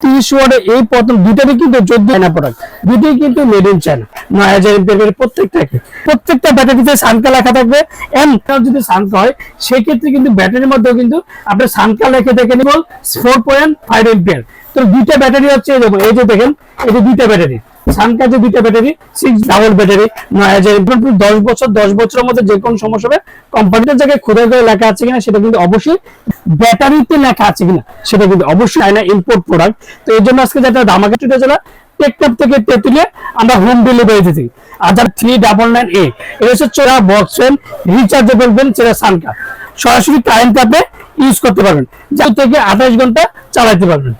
তিরিশ ওয়ার্ডে এই প্রথম দুটারই কিন্তু চোদ্দ প্রোডাক্ট দুটোই কিন্তু মেড ইন চায়না নয় হাজার এমপিএমের প্রত্যেকটাকে প্রত্যেকটা ব্যাটারিতে সানকা লেখা থাকবে। এম যদি সানকা হয়, সেক্ষেত্রে কিন্তু ব্যাটারির মধ্যেও কিন্তু আপনার সানকা লেখে দেখে নিব ফোর পয়েন্ট ফাইভ এমপিয়ার তো দুইটা ব্যাটারি হচ্ছে এই যে দেখেন, এই যে দুইটা ব্যাটারি সানকা যে দুইটা ব্যাটারি সিক্স ডাবল ব্যাটারি নয় হাজার দশ বছর, দশ বছরের মধ্যে যে কোনো সমস্যা হবে কোম্পানিটার জায়গায় খোদাই করে লেখা আছে কিনা সেটা কিন্তু অবশ্যই ব্যাটারিতে লেখা আছে কিনা সেটা কিন্তু অবশ্যই চায়না ইম্পোর্ট প্রোডাক্ট তো এই জন্য আজকে যেটা দামাকে টুটে চলা টেকটাপ থেকে তেতুলে আমরা হোম ডেলিভারি দিচ্ছি। আর যার থ্রি ডাবল নাইন এ এটা হচ্ছে চোরা বক্স ফ্যান রিচার্জেবল ফ্যান সেটা সানকা। সরাসরি কারেন্ট আপনি ইউজ করতে পারবেন। যার থেকে আঠাশ ঘণ্টা চালাতে পারবেন।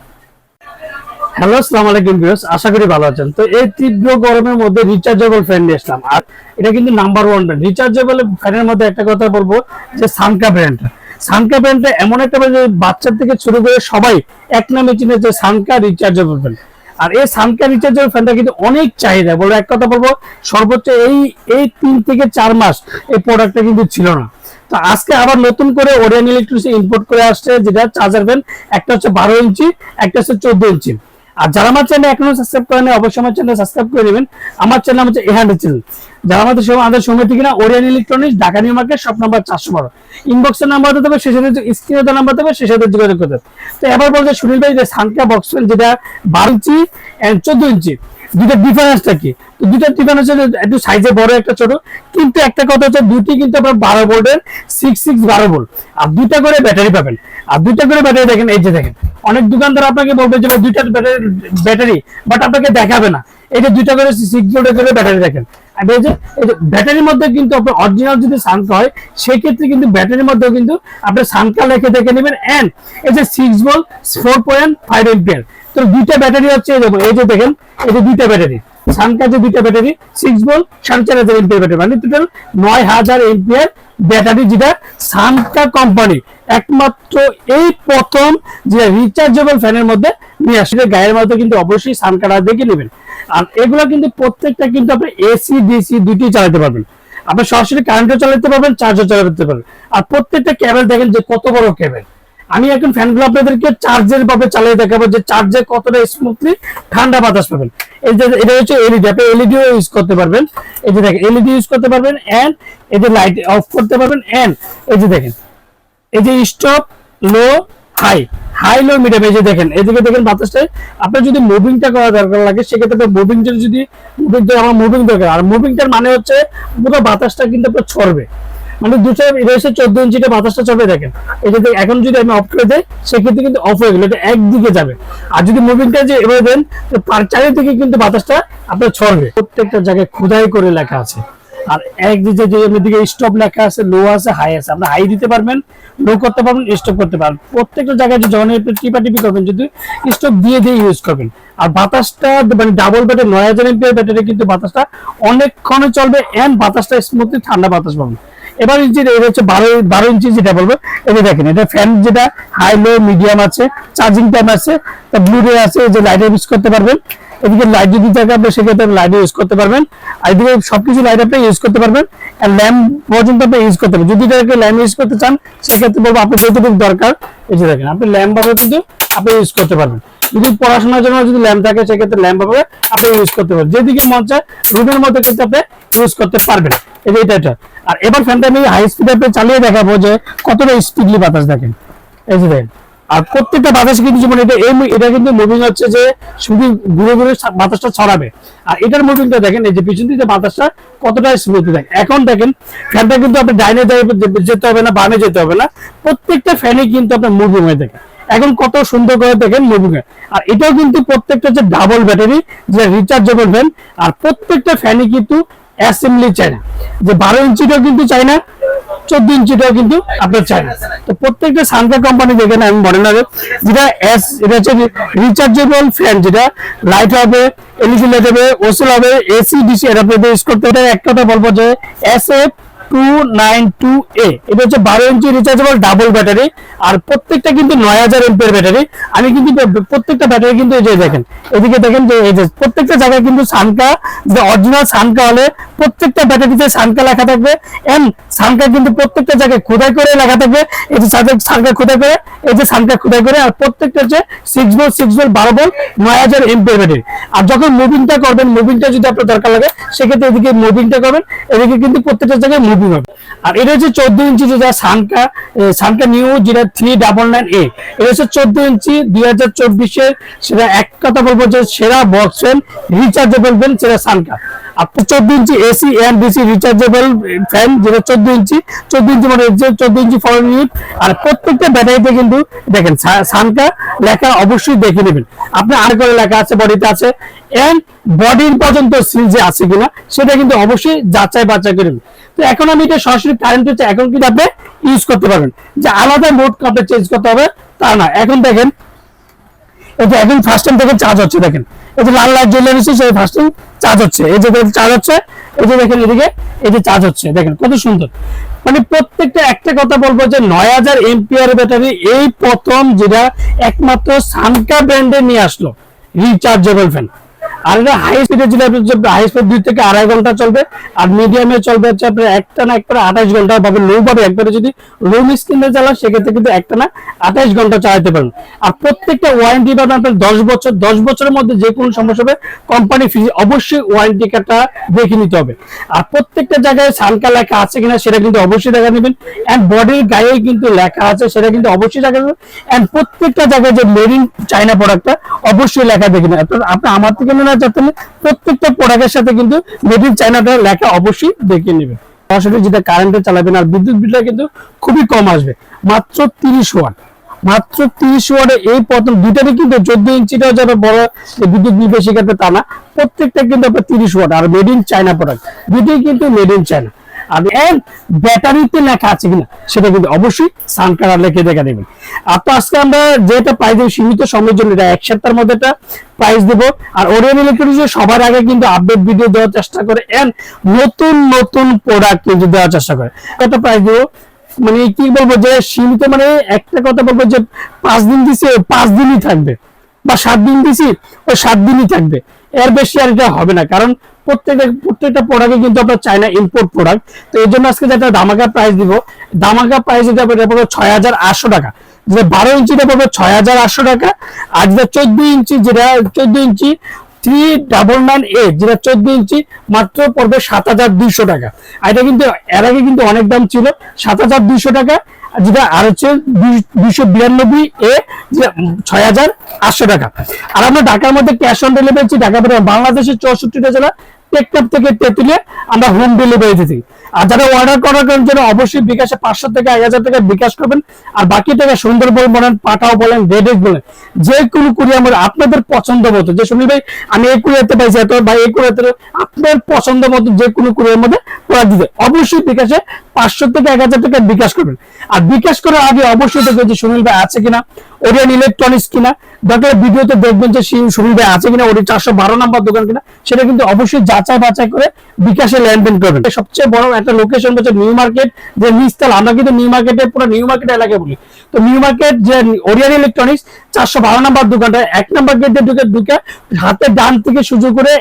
হ্যালো আসসালামু আলাইকুম ভিউয়ার্স আশা করি ভালো আছেন। তো এই তীব্র গরমের মধ্যে রিচার্জেবল ফ্যান নিয়ে আসলাম। আর এটা কিন্তু নাম্বার ওয়ান ব্র্যান্ড রিচার্জেবল ফ্যানের মধ্যে একটা কথা বলব যে সানকা ব্র্যান্ডটা সানকা ব্র্যান্ডটা এমন একটা যে বাচ্চা থেকে শুরু করে সবাই এক নামে চিনে যে সানকা রিচার্জেবল ফ্যান আর এই সানকা রিচার্জেবল ফ্যানটা কিন্তু অনেক চাহিদা। বলে এক কথা বলব, সর্বোচ্চ এই এই তিন থেকে চার মাস এই প্রোডাক্টটা কিন্তু ছিল না। তো আজকে আবার নতুন করে ওরিয়ান ইলেকট্রিক্স ইম্পোর্ট করে আসছে, যেটা চার্জার ফ্যান একটা হচ্ছে বারো ইঞ্চি, একটা হচ্ছে চোদ্দ ইঞ্চি। আর যারা আমার চ্যানেল এখনও সাবস্ক্রাইব করেন, অবশ্যই আমার চ্যানেল সাবস্ক্রাইব করে নেবেন আমার চ্যানেল হচ্ছে এহান্ড চ্যানেল যারা আমাদের সময় আমাদের সময় ঠিকানা Orion electronics Dhaka New Market shop number চারশো বারো। ইনবক্সের নাম্বার দিতে হবে সে সাথে স্ক্রিনে দেওয়া নাম্বার দেবে সে সাথে যোগাযোগ করতে। তো এবার বলছে সুনীল ভাই, যে সানকা বক্স যেটা বারো ইঞ্চি এন্ড চোদ্দ ইঞ্চি দুটো ডিফারেন্সটা কি? তো দুইটা ডিফারেন্স হচ্ছে একটু সাইজে বড় একটা ছোট, কিন্তু একটা কথা হচ্ছে দুটি কিন্তু আপনার বারো ভোল্টের সিক্স সিক্স বারো ভোল্ট আর দুইটা করে ব্যাটারি পাবেন। আর দুইটা করে ব্যাটারি দেখেন, এই যে দেখেন। অনেক দোকানদার আপনাকে বলবে যে দুইটা ব্যাটারি বাট আপনাকে দেখাবে না। যে দুইটা করে সিক্স ভোল্টের করে ব্যাটারি দেখেন। ব্যাটারির মধ্যে কিন্তু আপনার অরিজিনাল যদি সানকা হয়, সেক্ষেত্রে কিন্তু ব্যাটারির মধ্যেও কিন্তু আপনার সানকা লেখে দেখে নেবেন। এন্ড এই যে six volt four point five ampere তো দুইটা ব্যাটারি হচ্ছে, এই যে দেখেন, এই যে দুইটা ব্যাটারি। সানকা যে দুইটা ব্যাটারি সিক্স ভোল্ট সাড়ে চার হাজার এমপিয়ার ব্যাটারি। মানে টোটাল নয় হাজার এমপিয়ার ব্যাটারি যেটা সানকা কোম্পানি একমাত্র এই প্রথম যে রিচার্জেবল ফ্যানের মধ্যে নিয়ে আসলে গায়ের মধ্যে কিন্তু অবশ্যই সানকাটা দেখে নেবেন। আর এগুলো কিন্তু প্রত্যেকটা কিন্তু আপনি এসি ডিসি দুটি চালাতে পারবেন। আপনি সরাসরি কারেন্টও চালাতে পারবেন চার্জও চালাতে পারবেন। আর প্রত্যেকটা কেবল দেখেন যে কত বড় কেবল আমি এখন ফ্যানগুলো আপনাদেরকে চার্জের ভাবে চালিয়ে দেখাবো যে চার্জে কতটা স্মুথলি ঠান্ডা বাতাস পাবেন। এই যে, এটা হচ্ছে এলইডি আপনি এলইডিও ইউজ করতে পারবেন। এই যে দেখেন এলইডি ইউজ করতে পারবেন এন্ড এই যে লাইট অফ করতে পারবেন এন্ড এই যে দেখেন, এই যে stop low high high low medium এই যে দেখেন। এদিকে দেখেন বাতাসটা আপনার যদি মুভিংটা করা দরকার লাগে, সেক্ষেত্রে মুভিংটা যদি মুভিং আমার মুভিং দরকার, আর মুভিংটার মানে হচ্ছে পুরো বাতাসটা কিন্তু আপনার ছড়বে। মানে এটা হচ্ছে চোদ্দ ইঞ্চিটা বাতাসটা চলবে দেখেন যে এখন যদি আমি অফ করে দেয় সেক্ষেত্রে কিন্তু অফ হয়ে গেলো, এটা একদিকে যাবে। আর যদি মুভিংটা যে এভাবে দেন চারিদিকে কিন্তু বাতাসটা আপনার ছড়বে। প্রত্যেকটা জায়গায় খোদাই করে লেখা আছে। আর এক যে যে দিকে স্টপ লেখা আছে লো আছে হাই আছে। আপনি হাই দিতে পারবেন লো করতে পারবেন স্টপ করতে পারবেন। প্রত্যেকটা জায়গায় যখন আপনি টিপা টিপি করবেন, যদি স্টপ দিয়ে দিয়ে ইউজ করবেন। আর বাতাসটা মানে ডাবল ব্যাটারি নয় হাজার এমপিআর ব্যাটারি কিন্তু বাতাসটা অনেকক্ষণে চলবে এন্ড বাতাসটা স্মুথলি ঠান্ডা বাতাস পাবেন। এবার ইঞ্চি এটা হচ্ছে বারো বারো ইঞ্চি যেটা বলব এটা দেখেন, এটা ফ্যান যেটা হাই লো মিডিয়াম আছে চার্জিং টাইম আছে, তা ব্লুরে আছে যে লাইট ইউজ করতে পারবেন। এদিকে লাইট যদি থাকে আপনি সেক্ষেত্রে লাইট ইউজ করতে পারবেন। আর এদিকে সবকিছু লাইট আপনি ইউজ করতে পারবেন। আর ল্যাম্প পর্যন্ত আপনি ইউজ করতে পারবেন। যদি এটাকে ল্যাম্প ইউজ করতে চান, সেক্ষেত্রে বলব আপনি যতটুকু দরকার যে দেখেন, আপনি ল্যাম্প ভাবে কিন্তু আপনি ইউজ করতে পারবেন। যদি পড়াশোনার জন্য যদি ল্যাম্প থাকে, সেক্ষেত্রে ল্যাম্প ভাবে আপনি ইউজ করতে পারবেন। যেদিকে মন চায় রুমের মধ্যে কিন্তু আপনি ইউজ করতে পারবেন। এই যে এটা এটা। আর এবার ফ্যানটা আমি হাই স্পিড আপনি চালিয়ে দেখাবো যে কতটা স্পিডলি বাতাস দেখেন। এই যে দেখেন আর প্রত্যেকটা বাতাস কিন্তু যেমন এটা, এই এটা কিন্তু মুভিং হচ্ছে যে শুধু ঘুরে ঘুরে বাতাসটা ছড়াবে। আর এটার মুভিংটা দেখেন, এই যে পিছন দিকে বাতাসটা কতটা স্মুথ দেখেন এখন দেখেন ফ্যানটা কিন্তু আপনি ডাইনে যেতে হবে না, বামে যেতে হবে না, প্রত্যেকটা ফ্যানে কিন্তু আপনার মুভিং হয়ে থাকে। এখন কত সুন্দর করে দেখেন মুভিং আর এটাও কিন্তু প্রত্যেকটা হচ্ছে ডাবল ব্যাটারি যে রিচার্জেবল ফ্যান আর প্রত্যেকটা ফ্যানই কিন্তু অ্যাসেম্বলি চায় না। যে বারো ইঞ্চিটাও কিন্তু চায় না চোদ্দ ইঞ্চিটাও কিন্তু আপনার না তো প্রত্যেকটা সানকা কোম্পানি দেখেন আমি মনে লাগে যেটা এস এটা হচ্ছে রিচার্জেবল ফ্যান যেটা লাইট হবে এলইডি লাইট হবে ওসেল হবে এসি ডিসি এটা আপনি ইউজ করতে এটা এক কথা বলব যে S F two nine two A এটা হচ্ছে বারো ইঞ্চি রিচার্জেবল ডাবল ব্যাটারি আর প্রত্যেকটা কিন্তু নয় হাজার এমপের ব্যাটারি আমি কিন্তু প্রত্যেকটা ব্যাটারি কিন্তু এই যে দেখেন, এদিকে দেখেন যে এই যে প্রত্যেকটা জায়গায় কিন্তু সানকা যে অরিজিনাল সানকা হলে প্রত্যেকটা ব্যাটারিতে সানকা লেখা থাকবে। এন্ড সানকা কিন্তু প্রত্যেকটা জায়গায় খোদাই করে লেখা থাকবে। এই যে সানকা খোদাই করে, এই যে সানকা খোদাই করে, আর প্রত্যেকটা হচ্ছে সিক্স ভোল্ট সিক্স ভোল্ট বারো ভোল্ট নয় হাজার এমপিয়ার ব্যাটারি আর যখন মুভিংটা করবেন মুভিংটা যদি আপনার দরকার লাগে, সেক্ষেত্রে এদিকে মুভিংটা করবেন, এদিকে কিন্তু প্রত্যেকটা জায়গায় মুভিং হবে। আর এটা হচ্ছে চোদ্দ ইঞ্চি যেটা সানকা সানকা নিউ যেটা থ্রি ডাবল নাইন এ এটা হচ্ছে চোদ্দ ইঞ্চি দুই হাজার চব্বিশের সেটা এক কথা বলব যে সেরা বক্স রিচার্জেবল ফ্যান সেটা সানকা। আপনার চোদ্দ inch AC DC rechargeable fan যেটা চোদ্দ ইঞ্চি চোদ্দ ইঞ্চি মানে চোদ্দ ইঞ্চি ফরেন আর প্রত্যেকটা ব্যাটারিতে কিন্তু দেখেন সানকা লেখা অবশ্যই দেখে নেবেন। আপনি আর করে লেখা আছে, বডিতে আছে? এন্ড বডির পর্যন্ত সিল যে আছে কিনা, সেটা কিন্তু অবশ্যই যাচাই বাছাই করে নেবেন। তো এখন আমি এটা সরাসরি কারেন্ট হচ্ছে, এখন কিন্তু আপনি ইউজ করতে পারবেন। যে আলাদা মোড আপনি চেঞ্জ করতে হবে, তা না। এখন দেখেন এটা এখন ফার্স্ট টাইম দেখেন চার্জ হচ্ছে, দেখেন। এই যে লাল লাইট জ্বলে রয়েছে সেই ফার্স্ট চার্জ হচ্ছে। এই যে চার্জ হচ্ছে, এই যে দেখেন এদিকে, এই যে চার্জ হচ্ছে, দেখেন কত সুন্দর। মানে প্রত্যেকটা একটা কথা বলব যে নয় হাজার এমপিআর ব্যাটারি এই প্রথম যেটা একমাত্র সানকা ব্র্যান্ডে নিয়ে আসলো রিচার্জেবল ফ্যান আর এটা হাই স্পিডে যেটা হাই স্পিড দুই থেকে আড়াই ঘণ্টা চলবে, আর মিডিয়ামে চলবে হচ্ছে আপনার একটা না একবারে আঠাশ ঘণ্টা পাবে লো পাবে একবারে যদি লো স্ক্রিনে চালান সেক্ষেত্রে কিন্তু একটা না আঠাশ ঘণ্টা চালাতে পারবেন আর প্রত্যেকটা ওয়ারেন্টি পাবেন আপনার দশ বছর, দশ বছরের মধ্যে যে কোনো সমস্যা হবে কোম্পানি ফি অবশ্যই ওয়ারেন্টি কার্ডটা দেখে নিতে হবে। আর প্রত্যেকটা জায়গায় সানকা লেখা আছে কিনা সেটা কিন্তু অবশ্যই দেখা নেবেন। এন্ড বডির গায়ে কিন্তু লেখা আছে, সেটা কিন্তু অবশ্যই দেখা নেবেন এন্ড প্রত্যেকটা জায়গায় যে মেড ইন চাইনা প্রোডাক্টটা অবশ্যই লেখা দেখে নেবেন। আপনার- আমার থেকে না যাতে প্রত্যেকটা প্রোডাক্টের সাথে কিন্তু মেড ইন চাইনাটা লেখা অবশ্যই দেখে সরাসরি যেটা কারেন্টে চালাবেন আর বিদ্যুৎ বিলটা কিন্তু খুবই কম আসবে। মাত্র তিরিশ ওয়াট। মাত্র তিরিশ ওয়ার্ডে এই প্রথম দুইটারই কিন্তু চোদ্দ ইঞ্চিটাও বড় বিদ্যুৎ নিবে সেক্ষেত্রে তা না। প্রত্যেকটা কিন্তু আপনার তিরিশ ওয়াট। আর মেড ইন চায়না প্রোডাক্ট দুটোই কিন্তু মেড ইন চায়না আর এর ব্যাটারিতে লেখা আছে কিনা সেটা কিন্তু অবশ্যই লেখে দেখা দেবেন আর তো আজকে আমরা যেটা দেবো, সীমিত সময়ের জন্য এটা এক সপ্তাহের মধ্যে একটা দেবো। আর ওরিয়ন ইলেকট্রনিক্স সবার আগে কিন্তু আপডেট ভিডিও দেওয়ার চেষ্টা করে এন্ড নতুন নতুন প্রোডাক্ট কিন্তু দেওয়ার চেষ্টা করে। দেবো? মানে কি বলব যে সীমিত মানে একটা কথা বলব যে পাঁচ দিন দিছে পাঁচ দিনই থাকবে। বা সাত দিন দিছি, ওই সাত দিনই থাকবে। এর বেশি আর এটা হবে না, কারণ প্রত্যেকটা প্রত্যেকটা প্রোডাক্টে কিন্তু আপনার ইম্পোর্ট প্রোডাক্ট তো এই জন্য আজকে দামাকা প্রাইস দিব দামাকা প্রাইস এটা পড়বে ছয় হাজার আটশো টাকা। যেটা বারো ছয় হাজার আটশো টাকা। আর যেটা চোদ্দ ইঞ্চি, যেটা চোদ্দ ইঞ্চি থ্রি ডাবল নাইন যেটা চোদ্দ ইঞ্চি মাত্র পড়বে সাত হাজার দুইশো টাকা। এটা কিন্তু, এর আগে কিন্তু অনেক দাম ছিল, সাত হাজার দুইশো টাকা। যেটা আর হচ্ছে দুইশো বিরানব্বই এ ছয় হাজার আটশো টাকা। আর আমরা ঢাকার মধ্যে ক্যাশ অন ডেলিভারি ঢাকা বাংলাদেশের চৌষট্টিটা জেলা টেকটাপ থেকে তেতুলে আমরা হোম ডেলিভারি দিতে আর যারা অর্ডার করার অবশ্যই বিকাশে পাঁচশো থেকে এক হাজার টাকা বিকাশ করবেন, আর বাকি টাকা সুন্দরবন বলেন বলেন রেডেক বলেন, যে কোনো আপনাদের পছন্দ মতো। যে শুনি ভাই, আমি এই কুরিয়াতে পাইছি, এত বা এই কুরিয়াতে আপনার পছন্দ মতো যে কোনো কুরিয়ার মধ্যে প্রোডাক্ট দিতে। অবশ্যই বিকাশে পাঁচশো থেকে এক হাজার টাকা বিকাশ করবেন। আর বিকাশ করার আগে অবশ্যই দেখবেন যে সুনীল ভাই আছে কিনা। ওরিয়ান ইলেকট্রনিক্স কিনা, দরকার ভিডিওতে দেখবেন যে সেই ভাই আছে কিনা ওরি চারশো বারো নাম্বার দোকান কিনা, সেটা কিন্তু অবশ্যই যাচাই বাছাই করে বিকাশে লেনদেন করবেন। সবচেয়ে বড় একটা লোকেশন হচ্ছে নিউ মার্কেট যে নিস্তাল আমরা কিন্তু নিউ মার্কেটে পুরো নিউ মার্কেট এলাকায় বলি। তো নিউ মার্কেট যে ওরিয়ান ইলেকট্রনিক্স চারশো বারো নাম্বার দোকানটা, এক নাম্বার গেট দিয়ে ঢুকে ঢুকে হাতে ডান থেকে সুযোগ করে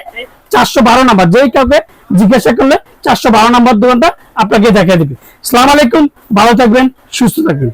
চারশো বারো নাম্বার, যেই কাউকে জিজ্ঞাসা করলে চারশো বারো নাম্বার দোকানটা আপনাকে দেখা দিবে। সালাম আলাইকুম, ভালো থাকবেন, সুস্থ থাকবেন।